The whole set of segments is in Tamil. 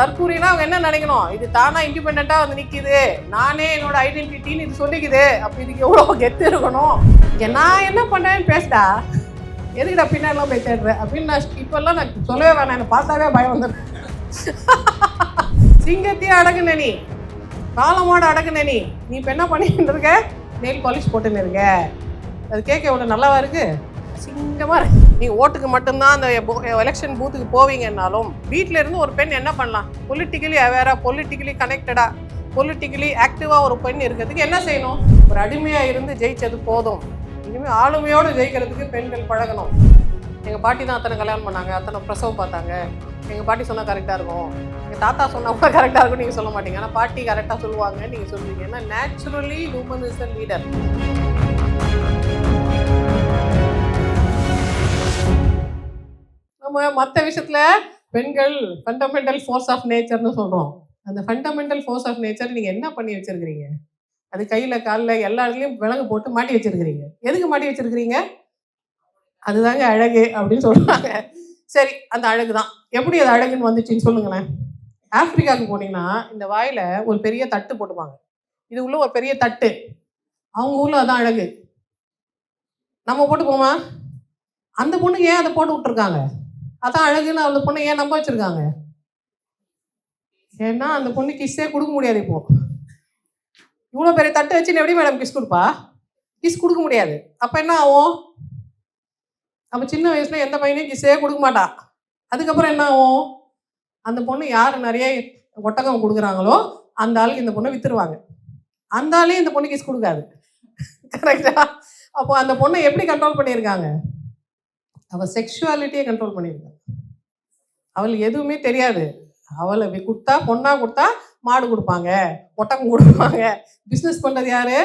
தற்கூறினா அவங்க என்ன நினைக்கணும்? இது தானா இண்டிபெண்டா வந்து நிக்குது. நானே என்னோட ஐடென்டிட்டின்னு இது சொல்லிக்குது. அப்ப இதுக்கு எவ்வளவு கெத்து இருக்கணும்? நான் என்ன பண்ணேன்னு பேசிட்டா எதுக்குடா பின்னாடிலாம் போய் தேடுறேன் அப்படின்னு நான் இப்பெல்லாம் நான் சொல்லவே வேணாம். என்னை பார்த்தாவே பயம் வந்துடும் சிங்கத்தையே அடங்குன நீ. காலமோட அடங்குன நீ. நீ இப்போ என்ன பண்ணிட்டு இருக்க? நெயில் பாலிஷ் போட்டுன்னு இருக்க. அது கேட்க எவ்வளோ நல்லாவா இருக்கு? சிங்கமாக இருக்கு. நீங்கள் ஓட்டுக்கு மட்டும்தான் அந்த எலெக்ஷன் பூத்துக்கு போவீங்கன்னாலும் வீட்டில் இருந்து ஒரு பெண் என்ன பண்ணலாம்? பொலிட்டிக்கலி அவேரா பொலிட்டிக்கலி கனெக்டடா பொலிட்டிக்கலி ஆக்டிவாக ஒரு பெண் இருக்கிறதுக்கு என்ன செய்யணும்? ஒரு அடிமையாக இருந்து ஜெயிச்சது போதும். இனிமேல் ஆளுமையோடு ஜெயிக்கிறதுக்கு பெண்கள் பழகணும். எங்கள் பாட்டி தான் அத்தனை கல்யாணம் பண்ணாங்க அத்தனை பிரசவம் பார்த்தாங்க. எங்கள் பாட்டி சொன்னால் கரெக்டாக இருக்கும். எங்கள் தாத்தா சொன்னால் கூட கரெக்டாக இருக்கும் நீங்கள் சொல்ல மாட்டீங்க. ஆனால் பாட்டி கரெக்டாக சொல்லுவாங்க நீங்கள் சொல்லுவீங்க ஏன்னா naturally human is a leader நம்ம மற்ற விஷயத்துல பெண்கள் ஃபண்டமெண்டல் ஃபோர்ஸ் ஆஃப் நேச்சர்னு சொல்றோம். அந்த ஃபண்டமெண்டல் ஃபோர்ஸ் ஆஃப் நேச்சர் நீங்க என்ன பண்ணி வச்சிருக்கிறீங்க? அது கையில காலில் எல்லா இடத்துலயும் விலங்கு போட்டு மாட்டி வச்சிருக்கிறீங்க. எதுக்கு மாட்டி வச்சிருக்கிறீங்க? அதுதாங்க அழகு அப்படின்னு சொல்றாங்க. சரி அந்த அழகு தான் எப்படி அது அழகுன்னு வந்துச்சுன்னு சொல்லுங்களேன். ஆப்பிரிக்காவுக்கு போனீங்கன்னா இந்த வாயில ஒரு பெரிய தட்டு போட்டுப்பாங்க. இது உள்ள ஒரு பெரிய தட்டு. அவங்க ஊர்ல அதான் அழகு. நம்ம போட்டு போமா அந்த பொண்ணுக்கு ஏன் அதை போட்டு விட்டுருக்காங்க? அதான் அழகுன்னு அந்த பொண்ணை ஏன் நம்ப வச்சிருக்காங்க? ஏன்னா அந்த பொண்ணு கிஸ்ஸே கொடுக்க முடியாது இப்போ. இவ்வளோ பெரிய தட்டு வச்சு எப்படி மேடம் கிஸ் கொடுப்பா? கிஸ் கொடுக்க முடியாது. அப்போ என்ன ஆகும்? அப்போ சின்ன வயசுல எந்த பையனையும் கிஸ்ஸே கொடுக்க மாட்டா. அதுக்கப்புறம் என்ன ஆகும்? அந்த பொண்ணு யார் நிறைய ஒட்டகம் கொடுக்குறாங்களோ அந்த ஆளுக்கு இந்த பொண்ணை வித்துருவாங்க. அந்த ஆளையும் இந்த பொண்ணு கிஸ் கொடுக்காது. கரெக்டா அப்போ அந்த பொண்ணை எப்படி கண்ட்ரோல் பண்ணியிருக்காங்க? அவள் செக்ஷுவாலிட்டியை கண்ட்ரோல் பண்ணியிருக்காங்க அவளுக்கு எதுவுமே தெரியாது. அவளை கொடுத்தா பொண்ணாக கொடுத்தா மாடு கொடுப்பாங்க ஒட்டகம் கொடுப்பாங்க. பிஸ்னஸ் பண்ணுறது யாரு?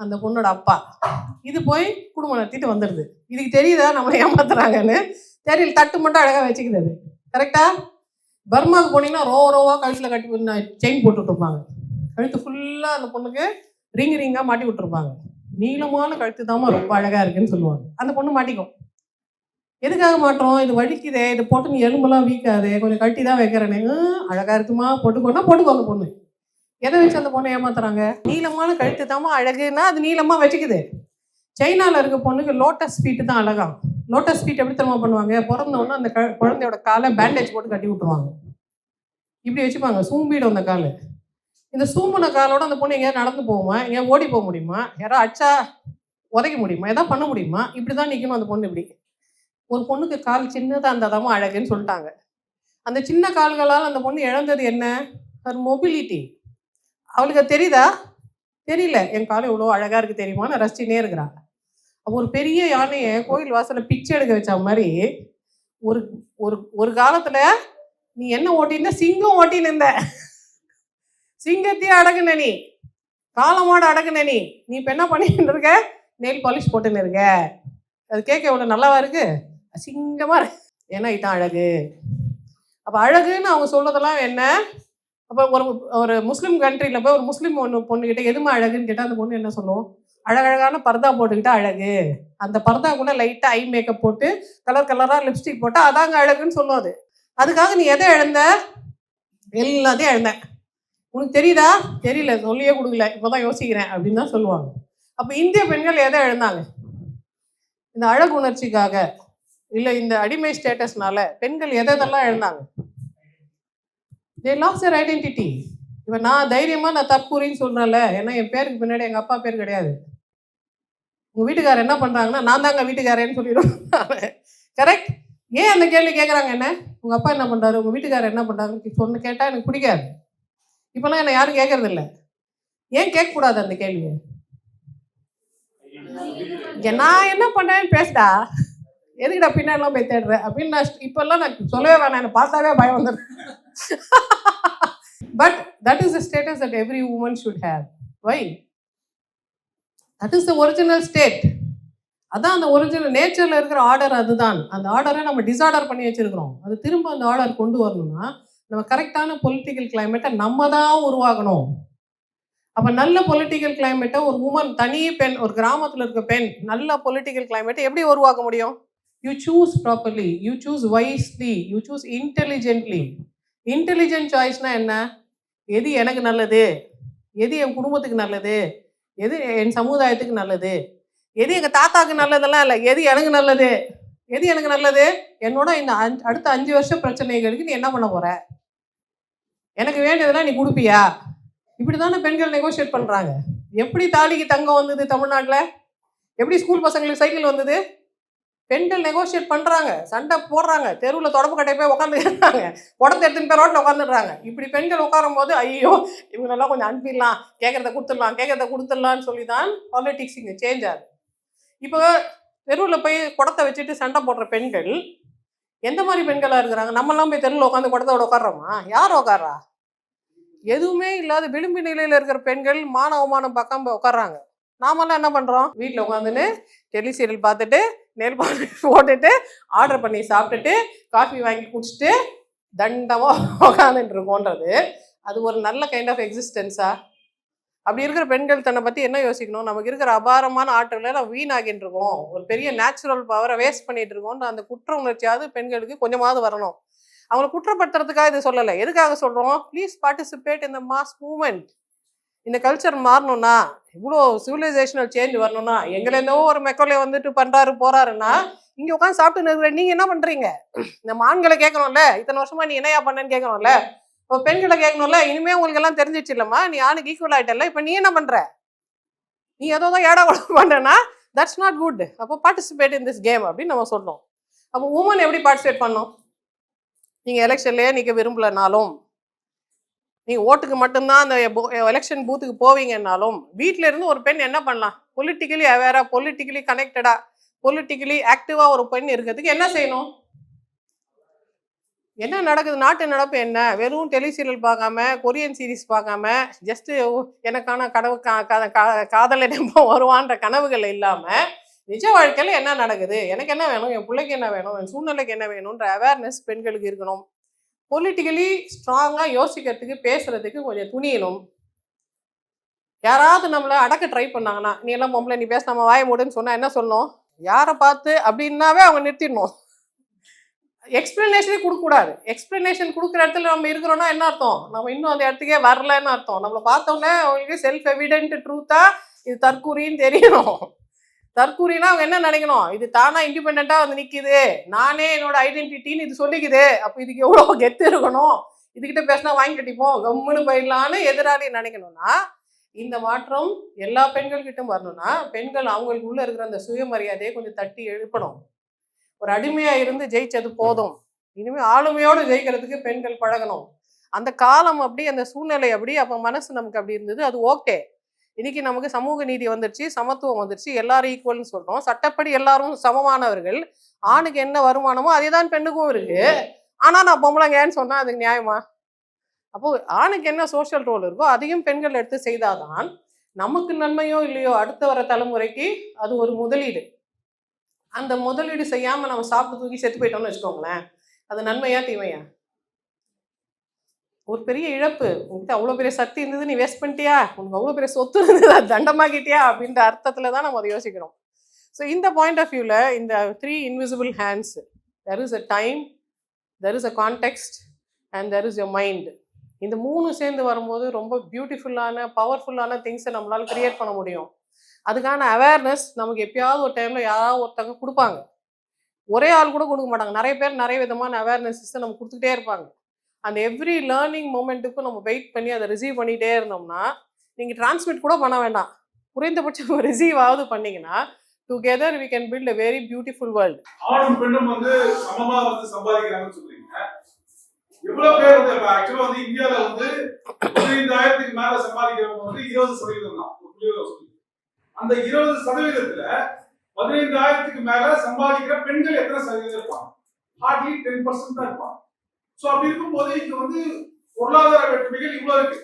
அந்த பொண்ணோட அப்பா. இது போய் குடும்பம் நடத்திட்டு வந்துடுது இதுக்கு தெரியுதா? நம்மளை ஏமாத்துறாங்கன்னு? தெரியல. தட்டு மட்டும் அழகாக வச்சுக்குது. அது கரெக்டா பர்மாவுக்கு போனீங்கன்னா ரோ ரோவா கழுத்தில் கட்டி செயின் போட்டு விட்ருப்பாங்க கழுத்து ஃபுல்லாக அந்த பொண்ணுக்கு ரிங் ரிங்காக மாட்டி விட்டுருப்பாங்க. நீளமான கழுத்து தாம்மா ரொம்ப அழகாக இருக்குன்னு சொல்லுவாங்க. அந்த பொண்ணு மாட்டிக்கும். எதுக்காக மாட்டோம் இது வலிக்குதே இது போட்டு நீ எலும்பெல்லாம் வீக்காதே கொஞ்சம் கட்டி தான் வைக்கிறேனே. "ஹம், அழகா இருக்குமா? போட்டுக்கோன்னா போட்டுக்கோங்க பொண்ணு. எதை வச்சு அந்த பொண்ணை ஏமாத்துறாங்க? நீளமான கழுத்து தாம்மா அழகுன்னா அது நீளமா வச்சுக்குது. சைனால இருக்க பொண்ணுக்கு லோட்டஸ் ஃபீட்டு தான் அழகா. லோட்டஸ் ஃபீட் எப்படி தெரியுமா பண்ணுவாங்க? பிறந்தவொடனே அந்த க- குழந்தையோட காலை பேண்டேஜ் போட்டு கட்டி விட்டுருவாங்க. இப்படி வச்சுப்பாங்க சூம்பிடும் அந்த கால். இந்த சூம்பின காலோட அந்த பொண்ணு எங்கேயாவது நடந்து போகுமா? எங்கேயாவது ஓடி போக முடியுமா? யாரோ அச்சா உதைக்க முடியுமா? எதாவது பண்ண முடியுமா? இப்படி தான் நிற்கணும் அந்த பொண்ணு இப்படி. ஒரு பொண்ணுக்கு கால் சின்னதாக இருந்ததாம அழகுன்னு சொல்லிட்டாங்க. அந்த சின்ன கால்களால் அந்த பொண்ணு இழந்தது என்ன? ஒரு மொபிலிட்டி அவளுக்கு அது தெரியுதா? தெரியல. என் காலம் இவ்வளோ அழகாக இருக்கு தெரியுமான்னு ரசிச்சுனே இருக்கிறாங்க அப்போ ஒரு பெரிய யானையை கோயில் வாசலில் பிச்சை எடுக்க வச்ச மாதிரி ஒரு ஒரு ஒரு காலத்தில் நீ என்ன ஓட்டின சிங்கம் ஓட்டின்னு இருந்த சிங்கத்தையே அடக்குன நீ. காலமாட அடக்குன நீ. நீ இப்போ என்ன பண்ணிட்டு இருக்க? நெயில் பாலிஷ் போட்டுன்னு இருக்க. அது கேட்க இவ்வளோ நல்லாவா இருக்குது அசிங்கமா இருக்கு. ஏன்னா இதுதான் அழகு. அப்போ அழகுன்னு அவங்க சொல்றதெல்லாம் என்ன? அப்போ ஒரு ஒரு முஸ்லீம் கண்ட்ரியில் போய் ஒரு முஸ்லீம் ஒன்று பொண்ணுக்கிட்ட எதுமா அழகுன்னு கேட்டால் அந்த பொண்ணு என்ன சொல்லுவோம்? அழகழகான பர்தா போட்டுக்கிட்டா அழகு. அந்த பர்தா கூட லைட்டாக ஐ மேக்கப் போட்டு கலர் கலராக லிப்ஸ்டிக் போட்டா அதாங்க அழகுன்னு சொல்லும் அது. அதுக்காக நீ எதை இழந்த எல்லாத்தையும் இழந்தேன் உனக்கு தெரியுதா? தெரியல. சொல்லியே கொடுக்கல. இப்போதான் யோசிக்கிறேன் அப்படின்னு தான் சொல்லுவாங்க. அப்போ இந்திய பெண்கள் எதை இழந்தாங்க இந்த அழகு உணர்ச்சிக்காக. இல்லை இந்த அடிமை ஸ்டேட்டஸ்னால பெண்கள் எதை எதெல்லாம் எழுந்தாங்க? தே லாஸ் தர் ஐடென்டிட்டி இப்போ நான் தைரியமா நான் தற்கூரின்னு சொல்றேன்ல ஏன்னா என் பேருக்கு பின்னாடி எங்க அப்பா பேர் கிடையாது. உங்க வீட்டுக்காரர் என்ன பண்றாங்கன்னா நான் தாங்க வீட்டுக்காரேன்னு சொல்லிடுவேன் கரெக்ட் ஏன் அந்த கேள்வி கேட்குறாங்க என்ன? உங்க அப்பா என்ன பண்றாரு? உங்க வீட்டுக்காரர் என்ன பண்றாரு சொன்ன கேட்டா எனக்கு பிடிக்காது. இப்பெல்லாம் என்னை யாரும் கேட்கறது இல்லை. ஏன் கேட்கக்கூடாது அந்த கேள்வியை? நான் என்ன பண்றேன்னு பேசுடா. எதுக்கிட்ட பின்னாடிலாம் போய் தேடுறேன் அப்படின்னு நான் இப்போல்லாம் நான் சொல்லவே வேணாம். என்னை பார்த்தாவே பயம் வந்துடுறேன் but that is the status that every woman should have why that is the original state அதான் அந்த ஒரிஜினல் நேச்சரில் இருக்கிற ஆர்டர் அதுதான். அந்த ஆர்டரை நம்ம டிசார்டர் பண்ணி வச்சிருக்கிறோம். அது திரும்ப அந்த ஆர்டர் கொண்டு வரணும்னா நம்ம கரெக்டான பொலிட்டிக்கல் கிளைமேட்டை நம்ம தான் உருவாகணும் அப்போ நல்ல பொலிட்டிக்கல் கிளைமேட்டை ஒரு உமன் தனி பெண் ஒரு கிராமத்தில் இருக்க பெண் நல்ல பொலிட்டிக்கல் கிளைமேட்டை எப்படி உருவாக்க முடியும்? You choose properly you choose wisely you choose intelligently intelligent சாய்ஸ்னா என்ன? எது எனக்கு நல்லது? எது என் குடும்பத்துக்கு நல்லது? எது என் சமுதாயத்துக்கு நல்லது? எது எங்கள் தாத்தாவுக்கு நல்லதெல்லாம் இல்லை. எது எனக்கு நல்லது? எது எனக்கு நல்லது? என்னோட இந்த அஞ்சு அடுத்த அஞ்சு வருஷ பிரச்சனைகளுக்கு நீ என்ன பண்ண போற? எனக்கு வேண்டியதெல்லாம் நீ கொடுப்பியா? இப்படி தானே பெண்கள் நெகோஷியேட் பண்ணுறாங்க எப்படி தாலிக்கு தங்கம் வந்தது தமிழ்நாட்டில்? எப்படி ஸ்கூல் பசங்களுக்கு சைக்கிள் வந்தது? பெண்கள் நெகோஷியேட் பண்ணுறாங்க சண்டை போடுறாங்க தெருவில் தொடப்பு கட்டை போய் உட்காந்துக்கிறாங்க உடம்பு எடுத்துன்னு போய் ரோட்டில் உட்காந்துடுறாங்க இப்படி பெண்கள் உட்காரும் போது ஐயோ இவங்களெல்லாம் கொஞ்சம் அனுப்பிடலாம் கேட்குறத கொடுத்துடலாம் கேட்குறத கொடுத்துடலான்னு சொல்லி தான் பாலிட்டிக்ஸ் இங்கே சேஞ்ச் ஆகுது. இப்போ தெருவில் போய் குடத்தை வச்சுட்டு சண்டை போடுற பெண்கள் எந்த மாதிரி பெண்களாக இருக்கிறாங்க? நம்மலாம் போய் தெருவில் உட்காந்து குடத்தோட உட்காடுறோமா யார் உட்காரா எதுவுமே இல்லாத விளிம்பு நிலையில் இருக்கிற பெண்கள் மான அவமானம் பக்கம் உட்காடுறாங்க உட்கார்றாங்க. நாமெல்லாம் என்ன பண்ணுறோம் வீட்டில் உட்காந்துன்னு டெலி சீரியல் பார்த்துட்டு நெல் பாலிஷ் போட்டுட்டு ஆர்டர் பண்ணி சாப்பிட்டுட்டு காஃபி வாங்கி குடிச்சிட்டு தண்டமாக உட்காந்துட்டு இருக்கோன்றது அது ஒரு நல்ல கைண்ட் ஆஃப் எக்ஸிஸ்டன்ஸா அப்படி இருக்கிற பெண்கள் தன்னை பற்றி என்ன யோசிக்கணும்? நமக்கு இருக்கிற அபாரமான ஆற்றலை நான் வீணாகிட்டு இருக்கோம். ஒரு பெரிய நேச்சுரல் பவரை வேஸ்ட் பண்ணிட்டு இருக்கோம்ன்ற அந்த குற்ற உணர்ச்சியாவது பெண்களுக்கு கொஞ்சமாவது வரணும். அவங்களை குற்றப்படுத்துறதுக்காக இது சொல்லலை. எதுக்காக சொல்கிறோம் ப்ளீஸ் பார்ட்டிசிபேட் இந்த மாஸ் மூமெண்ட் இந்த கல்ச்சர் மாறணும்னா இவ்வளோ சிவிலைசேஷனல் சேஞ்ச் வரணும்னா எங்களை என்னவோ ஒரு மெக்கோலே வந்துட்டு பண்ணுறாரு போகிறாருன்னா இங்கே உட்காந்து சாப்பிட்டு நிற்கிற நீங்கள் என்ன பண்ணுறீங்க இந்த ஆண்களை கேட்கணும்ல இத்தனை வருஷமா நீ என்னையா பண்ணேன்னு கேட்கணும்ல? இப்போ பெண்களை கேட்கணும்ல இனிமே உங்களுக்கு எல்லாம் தெரிஞ்சிச்சு இல்லம்மா நீ ஆணுக்கு ஈக்குவல் ஆகிட்டல இப்போ நீ என்ன பண்ணுற நீ ஏதோ தான் ஏடா உடம்பு பண்றேன்னா தட்ஸ் நாட் குட் அப்போ பார்ட்டிசிபேட் இன் திஸ் கேம் அப்படின்னு நம்ம சொன்னோம் அப்போ உமன் எப்படி பார்ட்டிசிபேட் பண்ணோம்? நீங்கள் எலெக்ஷன்லேயே நிற்க விரும்பலனாலும் நீ ஓட்டுக்கு மட்டும்தான் அந்த எலெக்ஷன் பூத்துக்கு போவீங்கன்னாலும் வீட்டில இருந்து ஒரு பெண் என்ன பண்ணலாம்? பொலிட்டிக்கலி அவேரா பொலிட்டிக்கலி கனெக்டடா பொலிட்டிக்கலி ஆக்டிவா ஒரு பெண் இருக்கிறதுக்கு என்ன செய்யணும்? என்ன நடக்குது? நாட்டு நடப்பு என்ன? வெறும் டெலிசீரியல் பார்க்காம கொரியன் சீரிஸ் பார்க்காம ஜஸ்ட் எனக்கான கனவு கா- கா- வருவான்ற கனவுகள் இல்லாமல் நிஜ வாழ்க்கையில் என்ன நடக்குது? எனக்கு என்ன வேணும்? என் பிள்ளைக்கு என்ன வேணும்? என் சூழ்நிலைக்கு என்ன வேணும்ன்ற அவேர்னஸ் பெண்களுக்கு இருக்கணும். பொலிட்டிக்கலி ஸ்ட்ராங்காக யோசிக்கிறதுக்கு பேசுறதுக்கு கொஞ்சம் துணியணும். யாராவது நம்மளை அடக்க ட்ரை பண்ணாங்கன்னா நீ எல்லாம் பொம்பளை நீ பேச நம்ம வாய மூடுன்னு சொன்னால் என்ன சொல்லணும்? யாரை பார்த்து அப்படின்னாவே அவங்க நிறுத்திடணும். எக்ஸ்பிளனேஷனே கொடுக்கக்கூடாது எக்ஸ்பிளனேஷன் கொடுக்குற இடத்துல நம்ம இருக்கிறோன்னா என்ன அர்த்தம்? நம்ம இன்னும் அந்த இடத்துக்கே வரலன்னு அர்த்தம். நம்மளை பார்த்தோன்னே அவங்களுக்கு செல்ஃப் எவிடென்ட் ட்ரூத்தாக இது தற்கூரின்னு தெரியணும். தற்கூறினா அவங்க என்ன நினைக்கணும்? இது தானா இண்டிபெண்டா வந்து நிற்கிது நானே என்னோட ஐடென்டிட்டின்னு இது சொல்லிக்குது. அப்போ இதுக்கு எவ்வளோ கெத்து இருக்கணும்? இதுகிட்ட பேசினா வாங்கி கட்டிப்போம். கம்முன்னு போயிடலான்னு எதிராளி நினைக்கணும்னா இந்த மாற்றம் எல்லா பெண்கள்கிட்டும் வரணும்னா பெண்கள் அவங்களுக்கு உள்ள இருக்கிற அந்த சுயமரியாதையை கொஞ்சம் தட்டி எழுப்பணும். ஒரு அடிமையா இருந்து ஜெயிச்சது போதும். இனிமே ஆளுமையோடு ஜெயிக்கிறதுக்கு பெண்கள் பழகணும். அந்த காலம் அப்படி அந்த சூழ்நிலை அப்படி அப்போ மனசு நமக்கு அப்படி இருந்தது. அது ஓகே இன்னைக்கு நமக்கு சமூக நீதி வந்துருச்சு சமத்துவம் வந்துருச்சு எல்லாரும் ஈக்குவல்னு சொல்றோம். சட்டப்படி எல்லாரும் சமமானவர்கள். ஆணுக்கு என்ன வருமானமோ அதே தான் பெண்ணுக்கும் இருக்கு. ஆனா நான் பொம்பளைங்கன்னு சொன்னா அதுக்கு நியாயமா? அப்போ ஆணுக்கு என்ன சோஷியல் ரோல் இருக்கோ அதையும் பெண்கள் எடுத்து செய்தாதான் நமக்கு நன்மையோ இல்லையோ அடுத்த வர தலைமுறைக்கு அது ஒரு முதலீடு. அந்த முதலீடு செய்யாம நம்ம சாப்பிட்டு தூக்கி செத்து போயிட்டோம்னு வச்சுக்கோங்களேன். அது நன்மையா தீமையா? ஒரு பெரிய இழப்பு. உங்ககிட்ட அவ்வளோ பெரிய சக்தி இருந்தது நீ வேஸ்ட் பண்ணிட்டியா? உனக்கு அவ்வளோ பெரிய சொத்து இருந்தது தண்டமாக்கிட்டியா? அப்படின்ற அர்த்தத்தில் தான் நம்ம அதை யோசிக்கிறோம். ஸோ இந்த பாயிண்ட் ஆஃப் வியூவில் இந்த three invisible hands there is a time there is a context and there is a mind இந்த மூணு சேர்ந்து வரும்போது ரொம்ப பியூட்டிஃபுல்லான பவர்ஃபுல்லான திங்ஸை நம்மளால் கிரியேட் பண்ண முடியும். அதுக்கான அவேர்னஸ் நமக்கு எப்பயாவது ஒரு டைமில் யாராவது ஒருத்தவங்க கொடுப்பாங்க. ஒரே ஆள் கூட கொடுக்க மாட்டாங்க. நிறைய பேர் நிறைய விதமான அவேர்னஸஸ் நம்ம கொடுத்துக்கிட்டே இருப்பாங்க. அந்த எவ்ரி லேர்னிங் மூமெண்ட்டுக்கும் நம்ம வெயிட் பண்ணி அதை ரிசீவ் பண்ணிகிட்டே இருந்தோம்னா நீங்கள் டிரான்ஸ்மிட் கூட பண்ண வேண்டாம். குறைந்தபட்சம் ரிசீவ் ஆகுது பண்ணீங்கன்னா together we can build a very beautiful world ஆணும் பெண்ணும் வந்து சமமா வந்து சம்பாதிக்கிறாங்கன்னு சொல்றீங்க. எவ்வளவு பேர் வந்து இப்ப ஆக்சுவலா வந்து இந்தியால வந்து பதினைந்தாயிரத்துக்கு மேல சம்பாதிக்கிறவங்க வந்து இருபது சதவீதம் தான். அந்த இருபது சதவீதத்துல பதினைந்தாயிரத்துக்கு மேல சம்பாதிக்கிற பெண்கள் எத்தனை சதவீதம் இருப்பாங்க? ஹார்ட்லி டென் பர்சன்ட் தான் இருப்பாங்க. சோ அப்படி இருக்கும்போது இங்க வந்து பொருளாதார வேற்றுமைகள் இவ்வளவு இருக்கு.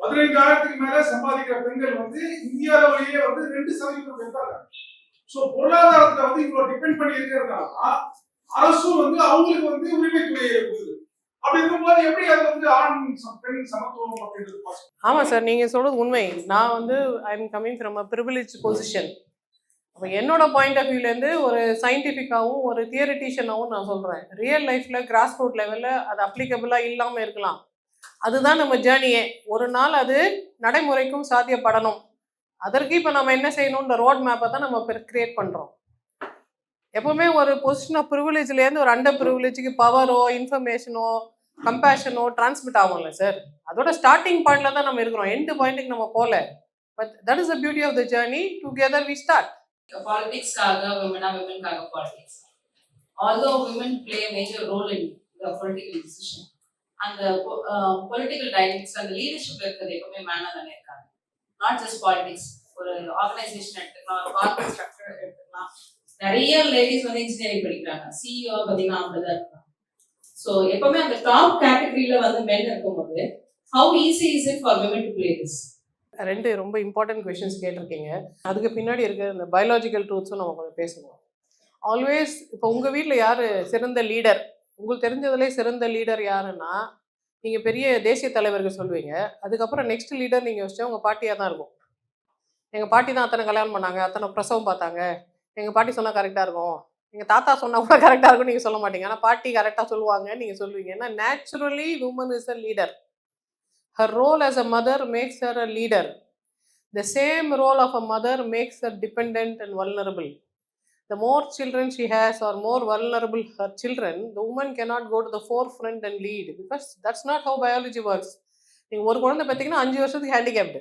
பதினைந்தாயிரத்துக்கு மேல சம்பாதிக்கிற பெண்கள் வந்து இந்தியாவிலேயே வந்து ரெண்டு சதவீதம் பேர் இருக்காங்க சோ பொருளாதாரத்துல வந்து இவ்வளவு டிபெண்ட் பண்ணி இருக்கிறதுனால அரசும் வந்து அவங்களுக்கு வந்து உரிமைத்துறையை கொடுக்குது அப்படி இருக்கும்போது எப்படி அது வந்து ஆண் பெண் சமத்துவம் அப்படின்றது ஆமாம் சார் நீங்கள் சொல்கிறது உண்மை. நான் வந்து I am coming from a privilege position அப்போ என்னோட பாயிண்ட் ஆஃப் வியூலேருந்து ஒரு சயின்டிஃபிக்காகவும் ஒரு தியரிட்டிஷியனாகவும் நான் சொல்கிறேன் ரியல் லைஃப்பில் கிராஸ் ரூட் லெவலில் அது அப்ளிகபிளாக இல்லாமல் இருக்கலாம். அதுதான் நம்ம ஜேர்னியே ஒரு நாள் அது நடைமுறைக்கும் சாத்தியப்படணும். அதற்கு இப்போ நம்ம என்ன செய்யணுன்ற ரோட் மேப்பை தான் நம்ம கிரியேட் பண்ணுறோம் எப்போவுமே ஒரு பொசிஷன் ஆஃப் ப்ரிவிலேஜ்லேருந்து ஒரு அண்டர் ப்ரிவிலேஜுக்கு பவரோ இன்ஃபர்மேஷனோ கம்பேஷனோ டிரான்ஸ்மிட் ஆகும்ல சார் அதோட ஸ்டார்டிங் பாயிண்டில் தான் நம்ம இருக்கிறோம். எண்டு பாயிண்ட்டுக்கு நம்ம போகல. But that is the beauty of the journey together we start பாலிடிக்ஸ்க்காக விமனா விமனுக்காக politics although women play major role in the political decision அந்த uh, பொலிட்டிக்கல் டைனமிக்ஸ் அந்த லீடர்ஷிப் இருக்கிறது எப்பவுமே மேனா தானே இருக்காங்க. நாட் ஜஸ்ட் பாலிடிக்ஸ் ஒரு ஆர்கனைசேஷன் எடுத்துக்கலாம் ஒரு கார்பரேட் ஸ்ட்ரக்சர் எடுத்துக்கலாம். நிறைய லேடிஸ் வந்து இன்ஜினியரிங் படிக்கிறாங்க. சிஇஓ பார்த்தீங்கன்னா அப்படிதான் இருக்காங்க. ஸோ எப்பவுமே அந்த டாப் கேட்டகரியில வந்து மென் இருக்கும்போது how easy is it for women to play this ரெண்டு ரொம்ப இம்பார்ட்டன்ட் கொஷின்ஸ் கேட்டிருக்கீங்க. அதுக்கு பின்னாடி இருக்கிற இந்த பயாலஜிக்கல் ட்ரூத்ஸும் நம்ம கொஞ்சம் பேசுவோம். ஆல்வேஸ் இப்போ உங்கள் வீட்டில் யார் சிறந்த லீடர் உங்களுக்கு தெரிஞ்சதுலே சிறந்த லீடர் யாருன்னா நீங்கள் பெரிய தேசிய தலைவர்கள் சொல்லுவீங்க. அதுக்கப்புறம் நெக்ஸ்ட் லீடர் நீங்கள் யோசிச்சா உங்கள் பாட்டியாக தான் இருக்கும். எங்கள் பாட்டி தான் அத்தனை கல்யாணம் பண்ணாங்க அத்தனை பிரசவம் பார்த்தாங்க. எங்கள் பாட்டி சொன்னால் கரெக்டாக இருக்கும். எங்கள் தாத்தா சொன்னால் கூட கரெக்டாக இருக்கும் நீங்கள் சொல்ல மாட்டீங்க. ஆனால் பாட்டி கரெக்டாக சொல்லுவாங்க நீங்கள் சொல்லுவீங்க. ஏன்னா naturally woman is a leader her role as a mother makes her a leader. The same role of a mother makes her dependent and vulnerable. The more children she has, or more vulnerable her children, the woman cannot go to the forefront and lead because that's not how biology works. நீங்கள் ஒரு குழந்தை பார்த்தீங்கன்னா அஞ்சு வருஷத்துக்கு ஹேண்டிகேப்டு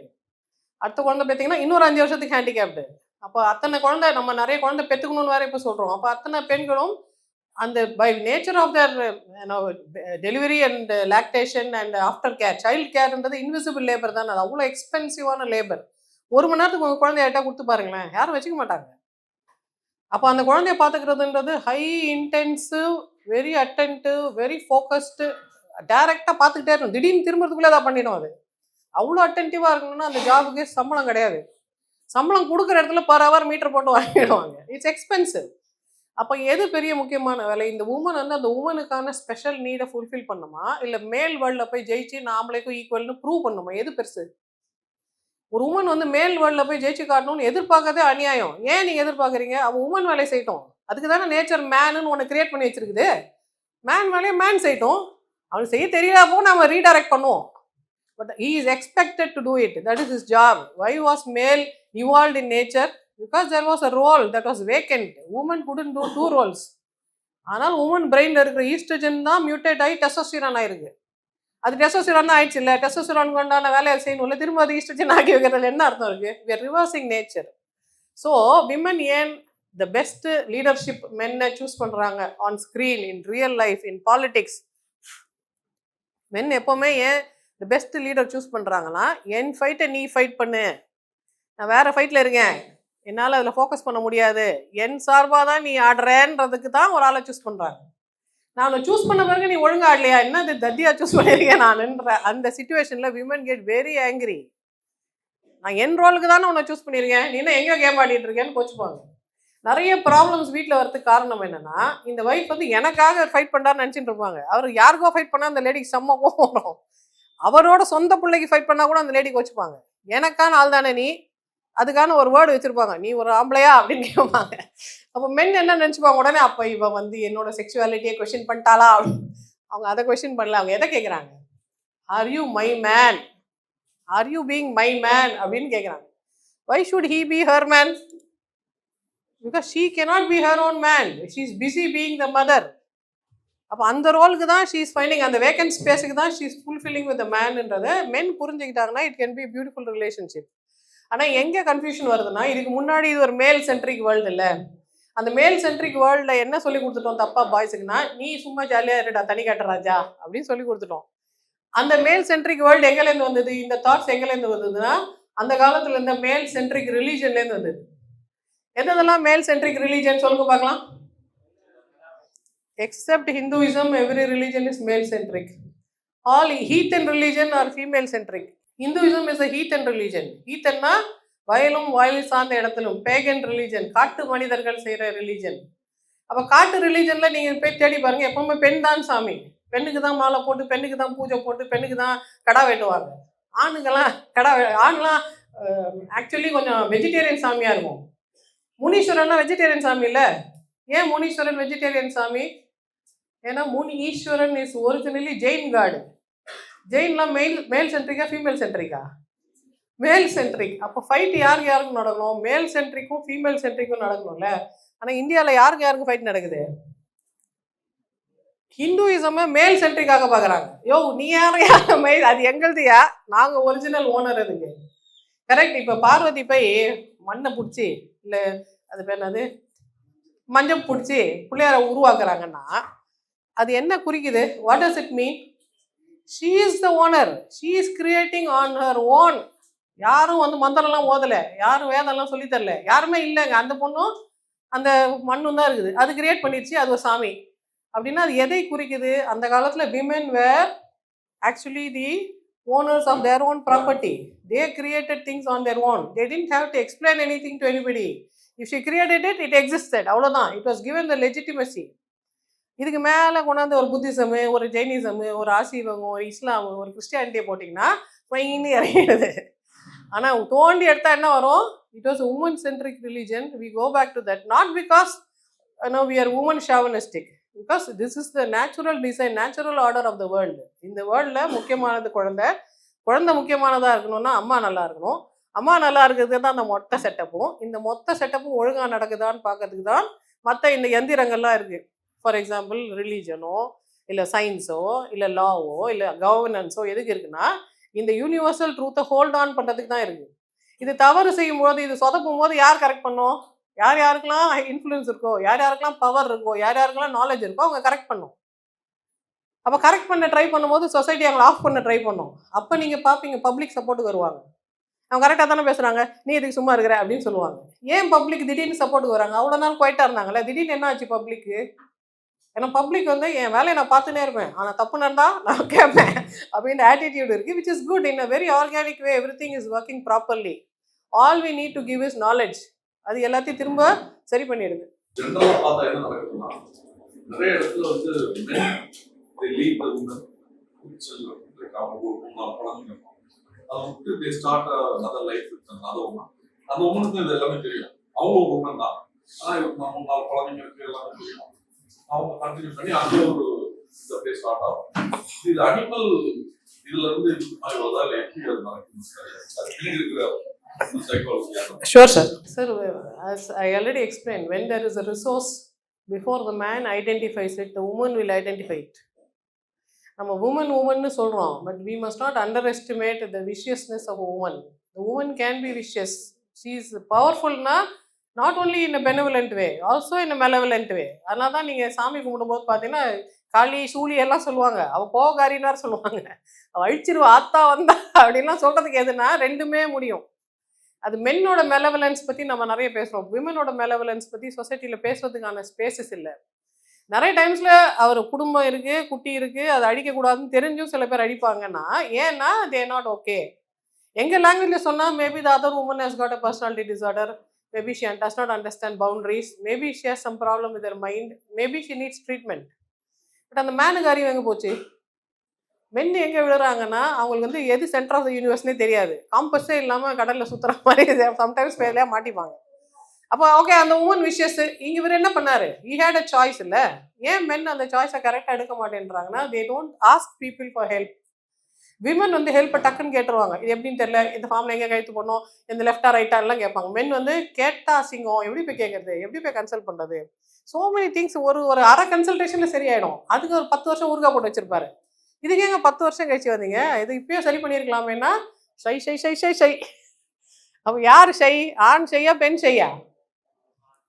அடுத்த குழந்தை பார்த்தீங்கன்னா இன்னொரு அஞ்சு வருஷத்துக்கு ஹேண்டிகேப்டு அப்போ அத்தனை குழந்தை நம்ம நிறைய குழந்தை பெற்றுக்கணும்னு வேற இப்போ சொல்கிறோம் அப்போ அத்தனை பெண்களும் அந்த by nature of their delivery and lactation and after care child கேர்ன்றது invisible labour தான். அது அவ்வளோ எக்ஸ்பென்சிவான லேபர் ஒரு மணி நேரத்துக்கு உங்கள் குழந்தைய யார்ட்டா கொடுத்து பாருங்களேன். யாரும் வச்சுக்க மாட்டாங்க. அப்போ அந்த குழந்தைய பார்த்துக்கிறதுன்றது high intensive very attentive very focused டைரெக்டாக பார்த்துக்கிட்டே இருக்கும் திடீர்னு திரும்புறதுக்குள்ளே அதை பண்ணிடும் அது. அவ்வளோ அட்டன்டிவாக இருக்கணும்னா அந்த ஜாபுக்கு சம்பளம் கிடையாது. சம்பளம் கொடுக்குற இடத்துல பர் ஹவர் மீட்டர் போட்டு வாங்கிடுவாங்க. இட்ஸ் எக்ஸ்பென்சிவ் அப்போ எது பெரிய முக்கியமான வேலை? இந்த உமன் வந்து அந்த உமனுக்கான ஸ்பெஷல் நீடை ஃபுல்ஃபில் பண்ணுமா? இல்லை மேல் வேர்ல்டில் போய் ஜெயிச்சு நாமளேக்கும் ஈக்குவல்னு ப்ரூவ் பண்ணுமா? எது பெருசு? ஒரு உமன் வந்து மேல் வேர்ல்டில் போய் ஜெயிச்சு காட்டணும்னு எதிர்பார்க்கறதே அநியாயம். ஏன் நீங்கள் எதிர்பார்க்குறீங்க? அவன் உமன் வேலையை செய்யட்டும். அதுக்கு தானே நேச்சர் மேனுன்னு ஒன்று கிரியேட் பண்ணி வச்சிருக்குது. மேன் வேலையை மேன் செய்யட்டும். அவனுக்கு செய்ய தெரியாதப்போ நம்ம ரீடைரக்ட் பண்ணுவோம். But he is expected to do it that is is job why was male evolve in nature because there was a role that was vacant woman couldn't do two roles ஆனால் உமன் பிரெயினில் இருக்கிற ஈஸ்ட்ரஜன் தான் மியூட்டேட் ஆகி டெஸ்டோஸ்டிரான் ஆயிருக்கு அது டெஸ்டோஸ்டிரான் தான் ஆயிடுச்சு இல்லை? டெஸ்டோஸ்டிரான் கொண்டான வேலையை செய்யணும்ல திரும்ப அது ஈஸ்ட்ரஜன் ஆகி வைக்கிறதுல என்ன அர்த்தம் இருக்குது we are reversing nature so women ஏன் த பெஸ்ட் லீடர்ஷிப் மென்னை சூஸ் பண்ணுறாங்க on screen in real life in politics men எப்போவுமே ஏன் த பெஸ்ட் லீடர் சூஸ் பண்ணுறாங்கன்னா என் ஃபைட்டை நீ ஃபைட் பண்ணு. நான் வேறு ஃபைட்டில் இருக்கேன். என்னால் அதில் ஃபோக்கஸ் பண்ண முடியாது. என் சார்பாக தான் நீ ஆடுறேன்றதுக்கு தான் ஒரு ஆளை சூஸ் பண்ணுறாங்க நான் உன்னை சூஸ் பண்ண பிறகு நீ ஒழுங்கா ஆடலையா? என்ன அது தத்தியா சூஸ் பண்ணியிருக்கேன் நானுன்ற அந்த சுச்சுவேஷனில் விமன் கெட் வெரி ஆங்கிரி நான் என் ரோலுக்கு தானே உன்னை சூஸ் பண்ணியிருக்கேன். நீ என்ன எங்கே கேம் ஆடிட்டு இருக்கேன்னு கோச்சுப்பாங்க நிறைய ப்ராப்ளம்ஸ் வீட்டில் வரதுக்கு காரணம் என்னன்னா இந்த ஒய்ஃப் வந்து எனக்காக ஃபைட் பண்ணார்னு நினச்சிட்டு இருப்பாங்க. அவர் யாருக்கோ ஃபைட் பண்ணால் அந்த லேடிக்கு செம்ம கோவம் வரும். அவரோட சொந்த பிள்ளைக்கு ஃபைட் பண்ணால் கூட அந்த லேடி கோச்சுப்பாங்க. எனக்கான ஆள் தானே நீ? அதுக்கான ஒரு வேர்டு வச்சிருப்பாங்க. நீ ஒரு ஆம்பளையா அப்படின்னு கேட்பாங்க. அப்போ மென் என்ன நினச்சிப்பாங்க? உடனே அப்போ இவன் வந்து என்னோட செக்ஷுவாலிட்டியை கொஷின் பண்ணிட்டாளா? அப்படின்னு அவங்க அதை கொஷின் பண்ணல. அவங்க எதை கேட்குறாங்க are you my man are you being my man அப்படின்னு கேட்குறாங்க why should he be her man because she cannot be her own man she is busy being the mother அப்போ அந்த ரோலுக்கு தான் ஷீ இஸ் ஃபைண்டிங் அந்த வேக்கன்ட் ஸ்பேஸுக்கு தான் ஷீ இஸ் ஃபுல்ஃபில்லிங் வித் மேன்ன்றதை men புரிஞ்சுக்கிட்டாங்கன்னா it can be beautiful relationship ஆனால் எங்கே கன்ஃபியூஷன் வருதுன்னா இதுக்கு முன்னாடி இது ஒரு மேல் சென்ட்ரிக் வேர்ல்டு இல்லை. அந்த மேல் சென்ட்ரிக் வேர்ல்டில் என்ன சொல்லி கொடுத்துட்டோம்? தப்பா பாய்ஸுக்குன்னா நீ சும்மா ஜாலியாக இருடா தனி காட்டு ராஜா அப்படின்னு சொல்லி கொடுத்துட்டோம். அந்த மேல் சென்ட்ரிக் வேர்ல்டு எங்கேலேருந்து வந்தது? இந்த தாட்ஸ் எங்கேருந்து வந்ததுன்னா அந்த காலத்தில் இருந்த மேல் சென்ட்ரிக் ரிலீஜன்லேருந்து வந்தது. எதெல்லாம் மேல் சென்ட்ரிக் ரிலீஜன் சொல்லுங்க பார்க்கலாம். Except every every is male centric all heath heathen religion are female centric Hinduism is a heathen religion ஹீத்தன்னா வயலும் வயல் சார்ந்த இடத்திலும் பேகன் ரிலீஜன் காட்டு மனிதர்கள் செய்கிற ரிலீஜன் அப்போ காட்டு ரிலீஜனில் நீங்கள் போய் தேடி பாருங்கள் எப்பவுமே பெண் தான் சாமி. பெண்ணுக்கு தான் மாலை போட்டு பெண்ணுக்கு தான் பூஜை போட்டு பெண்ணுக்கு தான் கடா வெட்டுவாங்க. ஆணுங்கெல்லாம் கடா ஆண்லாம் ஆக்சுவலி கொஞ்சம் வெஜிடேரியன் சாமியாக இருக்கும். முனீஸ்வரன்னா வெஜிடேரியன் சாமி இல்லை. ஏன் முனீஸ்வரன் வெஜிடேரியன் சாமி? ஏன்னா Muni Eswaran is originally Jain god ஜெயின்லாம் mail மேல் சென்ட்ரிக்கா ஃபீமேல் சென்ட்ரிக்கா மேல் சென்ட்ரிக் அப்போ ஃபைட் யாருக்கு யாருக்கு நடக்கணும்? மேல் சென்ட்ரிக்கும் ஃபீமேல் சென்ட்ரிக்கும் நடக்கணும்ல. ஆனால் இந்தியாவில் யாருக்கு யாருக்கு ஃபைட் நடக்குது? ஹிந்துயிசமே மேல் சென்ட்ரிக்காக பார்க்குறாங்க யோ நீ யார் யார்? மெயில் அது எங்களுதுயா? நாங்கள் ஒரிஜினல் ஓனர் அதுக்கு கரெக்ட் இப்போ பார்வதி போய் மண்ணை பிடிச்சி இல்லை அது பேர் என்னது? மஞ்சள் பிடிச்சி பிள்ளையார உருவாக்குறாங்கன்னா அது என்ன குறிக்குது? What does it mean she is the owner she is creating on her own யாரும் வந்து மந்திரம்லாம் ஓதலை. யாரும் வேதம்லாம் சொல்லித் தரல. யாருமே இல்லைங்க. அந்த பொண்ணும் அந்த மண்ணும் தான் இருக்குது. அது கிரியேட் பண்ணிடுச்சு அது ஒரு சாமி. அப்படின்னா அது எதை குறிக்குது? அந்த காலத்தில் women were actually the owners of their own property they created things on their own they didn't have to explain anything to anybody if she created it it existed அவ்வளோதான் it was given the legitimacy இதுக்கு மேலே கொண்டாந்து ஒரு புத்திசமு ஒரு ஜெயினிசமு ஒரு ஆசீவகம் ஒரு இஸ்லாம் ஒரு கிறிஸ்டியானிட்டியை போட்டிங்கன்னா பையன்னு இறங்கிடுது. ஆனால் தோண்டி எடுத்தால் என்ன வரும்? It was woman centric religion we go back to that not because no we are woman chauvinistic because this is the natural design natural order of the world இந்த வேர்ல்டில் முக்கியமானது குழந்தை. குழந்தை முக்கியமானதாக இருக்கணும்னா அம்மா நல்லா இருக்கணும். அம்மா நல்லா இருக்கிறது தான் அந்த மொத்த செட்டப்பும் இந்த மொத்த செட்டப்பும் ஒழுங்காக நடக்குதான்னு பார்க்கறதுக்கு தான் மற்ற இந்த எந்திரங்கள்லாம் இருக்குது ஃபார் எக்ஸாம்பிள் ரிலீஜனோ இல்லை சயின்ஸோ இல்லை லாவோ இல்லை கவர்னன்ஸோ எதுக்கு இருக்குன்னா இந்த யூனிவர்சல் ட்ரூத்தை ஹோல்ட் ஆன் பண்ணுறதுக்கு தான் இருக்குது இது தவறு செய்யும் போது இது சொதப்பும் போது யார் கரெக்ட் பண்ணும் யார் யாருக்கெல்லாம் இன்ஃப்ளூயன்ஸ் இருக்கோ யார் யாருக்கெல்லாம் பவர் இருக்கோ யார் யாருக்கெல்லாம் நாலேஜ் இருக்கோ அவங்க கரெக்ட் பண்ணும். அப்போ கரெக்ட் பண்ண ட்ரை பண்ணும்போது சொசைட்டி அவங்களை ஆஃப் பண்ண ட்ரை பண்ணும். அப்போ நீங்கள் பார்ப்பீங்க பப்ளிக் சப்போர்ட்டுக்கு வருவாங்க. அவங்க கரெக்டாக தானே பேசுகிறாங்க நீ இதுக்கு சும்மா இருக்கிற? அப்படின்னு சொல்லுவாங்க. ஏன் பப்ளிக் திடீர்னு சப்போர்ட்டுக்கு வராங்க? அவ்வளோ நாள் குவைட்டாக இருந்தாங்களே திடீர்னு என்ன ஆச்சு பப்ளிக்கு ஏன்னா பப்ளிக் வந்து என் வேலையை நான் பார்த்துனே இருப்பேன். ஆனால் தப்பு நடந்தா நான் கேட்பேன் அப்படின்ற ஆட்டிடியூட் இருக்குது which is good in a very organic way everything is working properly all we need to give is knowledge அது எல்லாத்தையும் திரும்ப சரி பண்ணிடுது ஜென்ரலா பார்த்தா என்ன நடக்குதுன்னா நிறைய இடத்துல வந்து அவங்க மூணு நாலு uh, அந்த உமனுக்கு இது எல்லாமே தெரியும். அவங்க ஒரு உமன் தான். நாலு குழந்தைங்க இருக்கு எல்லாமே தெரியும். அவங்க கண்டினியூ பண்ணி அந்த ஒரு இந்த அப்படியே ஸ்டார்ட் ஆகும் இது அனிமல் இதுல இருந்து இது மாதிரி வருதா இல்லை எப்படி அது நடக்குது அது பின்னாடி இருக்கிற psychology Sure, sir. Sir, as I already explained, when there is a resource, before the man identifies it, the woman will identify it. நம்ம உமன் உமன்னு சொல்கிறோம் but we must not underestimate the viciousness of woman the woman can be vicious she is பவர்ஃபுல்னா not only in a benevolent way also in a malevolent way அதனால தான் நீங்கள் சாமி கும்பிடும்போது பார்த்தீங்கன்னா காளி சூழி எல்லாம் சொல்லுவாங்க. அவள் கோவக்காரினார் சொல்லுவாங்க. அவள் அழிச்சிருவா ஆத்தா வந்தா அப்படின்லாம் சொல்கிறதுக்கு எதுனா ரெண்டுமே முடியும். அது மென்னோட மெலவலன்ஸ் பற்றி நம்ம நிறைய பேசுகிறோம் விமனோட மெலவலன்ஸ் பற்றி சொசைட்டியில் பேசுறதுக்கான ஸ்பேசஸ் இல்லை. நிறைய டைம்ஸில் அவர் குடும்பம் இருக்குது குட்டி இருக்குது அதை அடிக்கக்கூடாதுன்னு தெரிஞ்சும் சில பேர் அடிப்பாங்கன்னா ஏன்னா தே நாட் ஓகே எங்கள் லாங்குவேஜில் சொன்னால் maybe the other woman has got a personality disorder maybe she does not understand boundaries maybe she has some problem with mind maybe she needs treatment but அந்த மேனுக்கு அறிவு எங்கே போச்சு? மென் எங்கே விழுறாங்கன்னா அவங்களுக்கு வந்து எது சென்டர் ஆஃப் த யூனிவர்ஸ்னே தெரியாது. காம்பஸே இல்லாமல் கடலில் சுற்றுற மாதிரி சம்டைம்ஸ் வேலையாக மாட்டிப்பாங்க. அப்போ ஓகே அந்த உமன் விஷஸ் இங்கே இவர் என்ன பண்ணாரு? ஈ ஹேட் அ சாய்ஸ் இல்லை. ஏன் மென் அந்த சாய்ஸை கரெக்டாக எடுக்க மாட்டேன்றாங்கன்னா they don't ask people for help women வந்து ஹெல்ப்பை டக்குன்னு கேட்டுருவாங்க. இது எப்படின்னு தெரியல. இந்த ஃபார்மில் எங்கே கைத்து போடணும்? இந்த லெஃப்டா ரைட்டா எல்லாம் கேட்பாங்க. மென் வந்து கேட்டா சிங்கம் எப்படி போய் கேட்கறது? எப்படி போய் கன்சல்ட் பண்ணுறது சோ மெனி திங்ஸ் ஒரு ஒரு அரை கன்சல்டேஷனில் சரியாயிடும். அதுக்கு ஒரு பத்து வருஷம் ஊருகா போட்டு வச்சிருப்பாரு. இதுக்கு எங்க பத்து வருஷம் கழிச்சு வந்தீங்க? இது இப்பயோ சரி பண்ணியிருக்கலாமேனா shy shy shy shy shy. அப்போ யார் ஷை? ஆண் ஷையா பெண் ஷையா?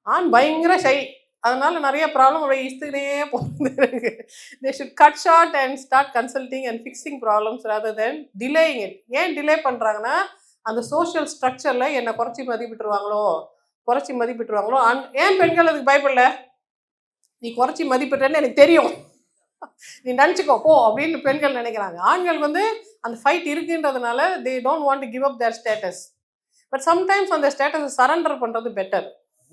ஆண் பயங்கர ஷை. அதனால நிறைய ப்ராப்ளம் அப்படியே இஸ்துனே போகுது they should cut short and start consulting and fixing problems rather than delaying it ஏன் டிலே பண்ணுறாங்கன்னா அந்த சோஷியல் ஸ்ட்ரக்சரில் என்னை குறைச்சி மதிப்பிட்டுருவாங்களோ? குறைச்சி மதிப்பிட்டுருவாங்களோ? அந் ஏன் பெண்கள் அதுக்கு பயப்படல? நீ குறைச்சி மதிப்பிட்டேன்னு எனக்கு தெரியும். நீ நினச்சிக்கோ போ அப்படின்னு பெண்கள் நினைக்கிறாங்க. ஆண்கள் வந்து அந்த ஃபைட் இருக்குன்றதுனால they don't want to give up their status but sometimes அந்த ஸ்டேட்டஸை சரண்டர் பண்ணுறது பெட்டர்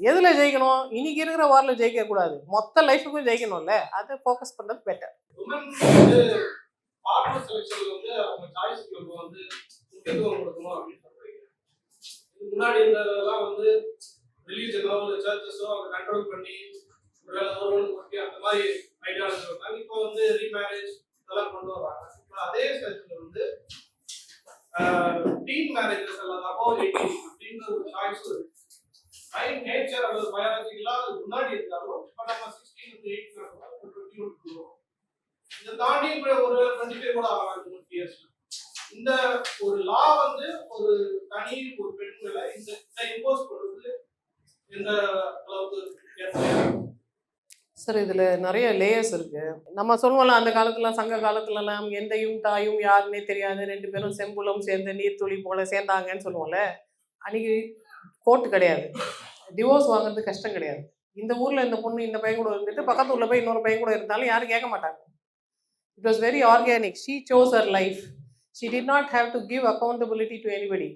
எதில் ஜெயிக்கணும்? இன்னைக்கு இருக்கிற வாரில் ஜெயிக்க கூடாது. மொத்த லைஃபுக்கும் ஜெயிக்கணும்ல. அதை ஃபோக்கஸ் பண்ணுறது பெட்டர் உமன் வந்து பார்ட்னர் வந்து அவங்க சாய்ஸ்க்கு வந்து முக்கியத்துவம் கொடுக்கணும் அப்படின்னு சொல்றீங்க இதுக்கு முன்னாடி இருந்ததெல்லாம் வந்து ரிலீஜனோ இல்லை கண்ட்ரோல் பண்ணி ஒருவேளை ஒருவனுக்கு ஒருத்தி அந்த மாதிரி ஐடியாலஜி வந்தாங்க இப்போ வந்து ரீமேரேஜ் இதெல்லாம் கொண்டு வராங்க. இப்போ அதே ஸ்டேஜ்ல வந்து டீம் மேரேஜஸ் எல்லாம் அபவ் எயிட்டீன் அப்படின்னு ஒரு சாய்ஸ் இருக்கு. சைன் நேச்சர் அல்லது பயாலஜிக்கலா அது முன்னாடி இருந்தாலும் இப்போ நம்ம sixteen to eight twenty one போடுவோம் இதை தாண்டி இப்போ ஒரு டுவெண்ட்டி ஃபைவ் கூட ஆகலாம் டுவெண்ட்டி இயர்ஸ் இந்த ஒரு லா வந்து ஒரு தனி ஒரு பெண்களை இந்த இதை இம்போஸ் பண்ணுறது எந்த அளவுக்கு சார் இதில் நிறைய லேயர்ஸ் இருக்குது நம்ம சொல்லுவோம்ல அந்த காலத்தில் சங்க காலத்துலலாம் எந்தையும் தாயும் யாருன்னே தெரியாது. ரெண்டு பேரும் செம்புலம் சேர்ந்து நீர்த்துளி போல சேர்ந்தாங்கன்னு சொல்லுவோம்ல. அன்னைக்கு கோர்ட்டு கிடையாது. டிவோர்ஸ் வாங்குறது கஷ்டம் கிடையாது. இந்த ஊரில் இந்த பொண்ணு இந்த பையன் கூட இருந்துட்டு பக்கத்து ஊரில் போய் இன்னொரு பையன் கூட இருந்தாலும் யாரும் கேட்க மாட்டாங்க. It was very organic she chose her life she did not have to give accountability to anybody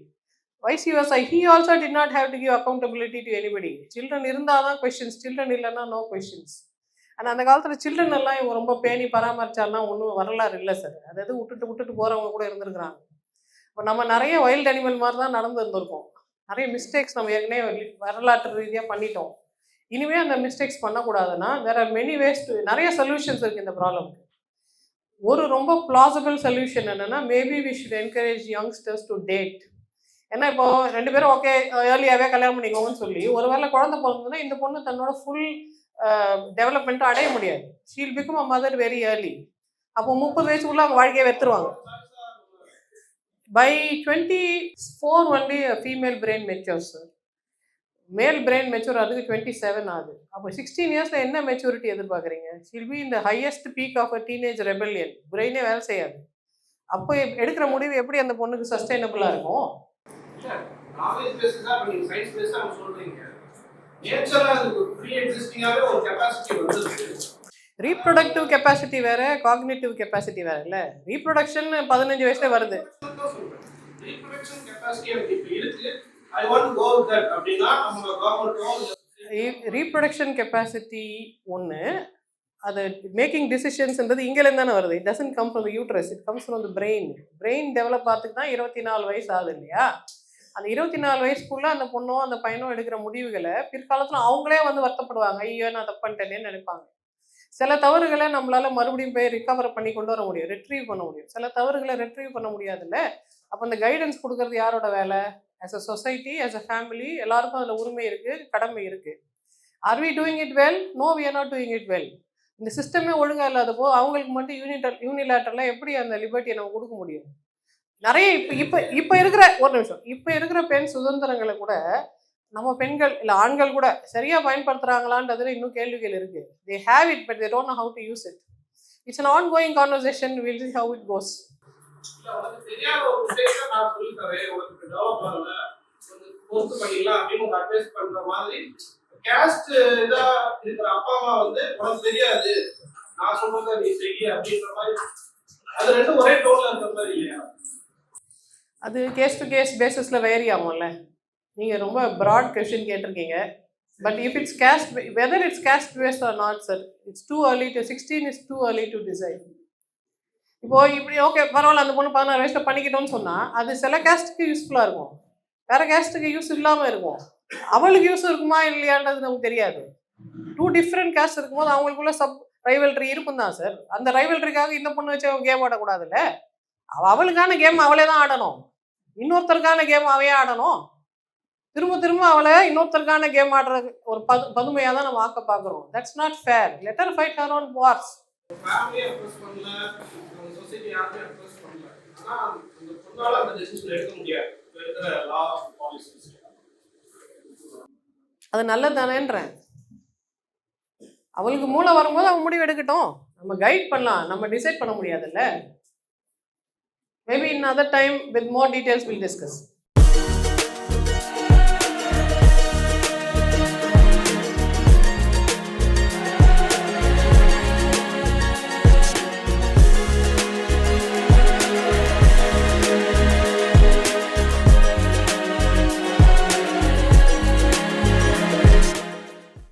vice you was I he also did not have to give accountability to anybody children இருந்தால் தான் கொஷின்ஸ் சில்ட்ரன் இல்லைன்னா நோ கொஷின்ஸ் ஆனால் அந்த காலத்தில் சில்ட்ரன் எல்லாம் இவங்க ரொம்ப பேணி பராமரிச்சாலாம் ஒன்றும் வரலாறு இல்லை சார். அதாவது விட்டுட்டு விட்டுட்டு போகிறவங்க கூட இருந்திருக்கிறாங்க. இப்போ நம்ம நிறைய வைல்ட் அனிமல் மாதிரி தான் நடந்து இருந்திருக்கோம் நிறைய மிஸ்டேக்ஸ் நம்ம ஏற்கனவே வரலாற்று ரீதியாக பண்ணிட்டோம். இனிமேல் அந்த மிஸ்டேக்ஸ் பண்ணக்கூடாதுன்னா வேற மெனி வேஸ்ட் நிறைய சொல்யூஷன்ஸ் இருக்குது இந்த ப்ராப்ளம்க்கு ஒரு ரொம்ப plausible சொல்யூஷன் என்னன்னா maybe we should encourage youngsters to date ஏன்னா இப்போ ரெண்டு பேரும் ஓகே ஏர்லியாகவே கல்யாணம் பண்ணிக்கோங்கன்னு சொல்லி ஒரு ஒருவேளை குழந்தை பிறந்ததுன்னா இந்த பொண்ணு தன்னோட ஃபுல் டெவலப்மெண்ட்டை அடைய முடியாது. She'll become a mother very early அப்போ முப்பது வயசுக்குள்ள அவங்க வாழ்க்கையை வெத்துருவாங்க by twenty four only female brain mature sir male brain mature அதுக்கு டுவெண்ட்டி செவன் ஆகுது. அப்போ சிக்ஸ்டீன் இயர்ஸில் என்ன மெச்சூரிட்டி எதிர்பார்க்குறீங்க? ஷில் பி இந்த highest peak of a teenage rebellion பிரெயினே வேலை செய்யாது. அப்போ எடுக்கிற முடிவு எப்படி அந்த பொண்ணுக்கு சஸ்டைனபிளாக இருக்கும்? சொல்றீங்க. ப்ரீ ஒரு ரீப்ரொடக்டிவ் கெப்பாசிட்டி வேற காக்னேட்டிவ் கெப்பாசிட்டி வேற இல்லை? ரீப்ரொடக்ஷன் பதினஞ்சு வயசுல வருது. ரீப்ரொடக்ஷன் கெப்பாசிட்டி ஒன்று அது மேக்கிங் டிசிஷன்ஸ்ன்றது இங்கேருந்து தானே வருது. It doesn't come from uterus it comes from the brain brain develop ஆகிறதுக்கு தான் இருபத்தி நாலு வயசு ஆகுது இல்லையா? அந்த இருபத்தி நாலு வயசுக்குள்ள அந்த பொண்ணோ அந்த பையனோ எடுக்கிற முடிவுகளை பிற்காலத்தில் அவங்களே வந்து வருத்தப்படுவாங்க. ஐயோ நான் தப்பு பண்ணிட்டேனேன்னு நினைப்பாங்க. சில தவறுகளை நம்மளால மறுபடியும் போய் ரிகவர் பண்ணி கொண்டு வர முடியும் ரெட்ரீவ் பண்ண முடியும். சில தவறுகளை ரெட்ரீவ் பண்ண முடியாதுல்ல? அப்போ அந்த கைடன்ஸ் கொடுக்கறது யாரோட வேலை? As a society as a family எல்லாருக்கும் அதில் உரிமை இருக்குது கடமை இருக்குது are we doing it well no we are not doing it well இந்த சிஸ்டமே ஒழுங்காக இல்லாதப்போ அவங்களுக்கு மட்டும் யூனிட்டல் யூனிலேட்டரில் எப்படி அந்த லிபர்ட்டியை நம்ம கொடுக்க முடியும்? நிறைய இப்போ இப்போ இப்போ இருக்கிற ஒரு நிமிஷம். இப்போ இருக்கிற பெண் சுதந்திரங்களை கூட நம்ம பெண்கள் இல்லை ஆண்கள் கூட சரியாக பயன்படுத்துகிறாங்களான்றதுல இன்னும் கேள்விகள் இருக்குது they have it but they don't know how to use it it's an ongoing conversation will see how it goes caste இதா இருக்கிற அப்பா அம்மா வந்து உனக்கு தெரியாது நான் சொல்றத நீ செய்ய அப்படின்ற மாதிரி அது ரெண்டும் ஒரே டோன்ல இருக்கிற மாதிரி அது கேஸ் டு கேஸ் பேசிஸில் வேரி ஆகும்ல. நீங்கள் ரொம்ப ப்ராட் கொஷின் கேட்டிருக்கீங்க. But if it's caste whether it's caste based or not sir it's too early to sixteen is too early to design இப்போ இப்படி ஓகே பரவாயில்ல அந்த பொண்ணு பதினாறு வயசில் பண்ணிக்கிட்டோம்னு சொன்னால் அது சில கேஸ்ட்டுக்கு யூஸ்ஃபுல்லாக இருக்கும். வேறு கேஸ்ட்டுக்கு யூஸ் இல்லாமல் இருக்கும். அவளுக்கு யூஸ் இருக்குமா இல்லையான்றது நமக்கு தெரியாது. டூ டிஃப்ரெண்ட் கேஸ்ட் இருக்கும்போது அவங்களுக்குள்ள சப் ரைவல்ட்ரி இருக்கும் தான் சார் அந்த ரைவல்ட்ரிக்காக இந்த பொண்ணு வச்சு கேம் ஆடக்கூடாதுல்ல? அவ அவளுக்கான கேம் அவளே தான் ஆடணும். இன்னொருத்தருக்கான கேம் அவையே ஆடணும். திரும்ப திரும்ப அவளை இன்னொருத்தருக்கான கேம் ஆடுற ஒரு பது பதுமையாக தான் நம்ம ஆக்க பார்க்குறோம். That's not fair let her fight her own wars அது நல்லது தானேன்றேன் அவளுக்கு மூளை வரும்போது அவன் முடிவு எடுக்கட்டும். நம்ம கைட் பண்ணலாம். நம்ம டிசைட் பண்ண முடியாதுல்ல. Maybe in other time with more details will discuss